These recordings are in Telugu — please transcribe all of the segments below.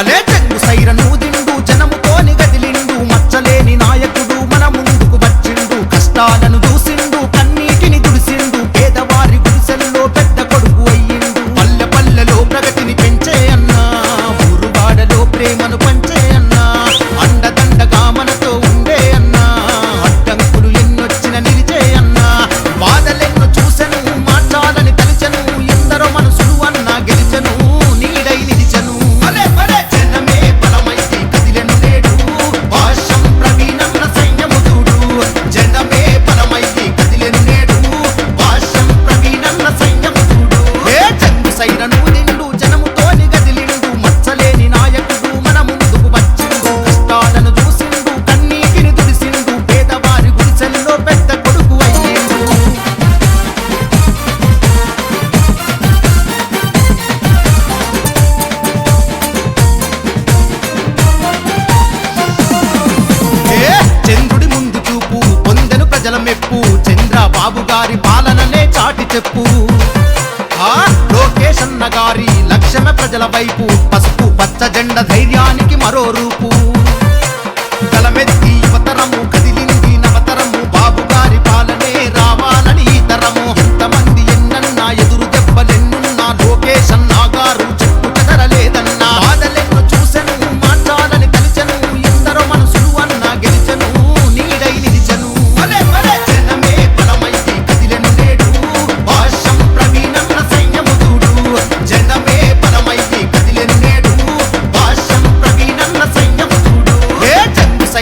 వలే చెంగు సైరను ప్రజల మెప్పు చంద్రబాబు గారి పాలననే చాటి చెప్పు. లోకేష్ అన్న గారి లక్షణ ప్రజల వైపు. పసుపు పచ్చ జెండ ధైర్యానికి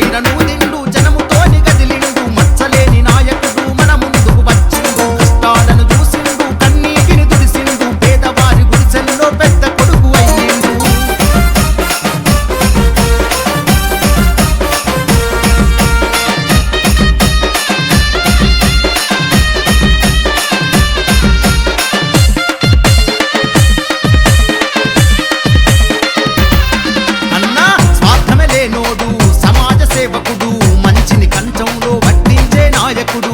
side and రాజుని కంఠంలో వడ్డించే నాయకుడు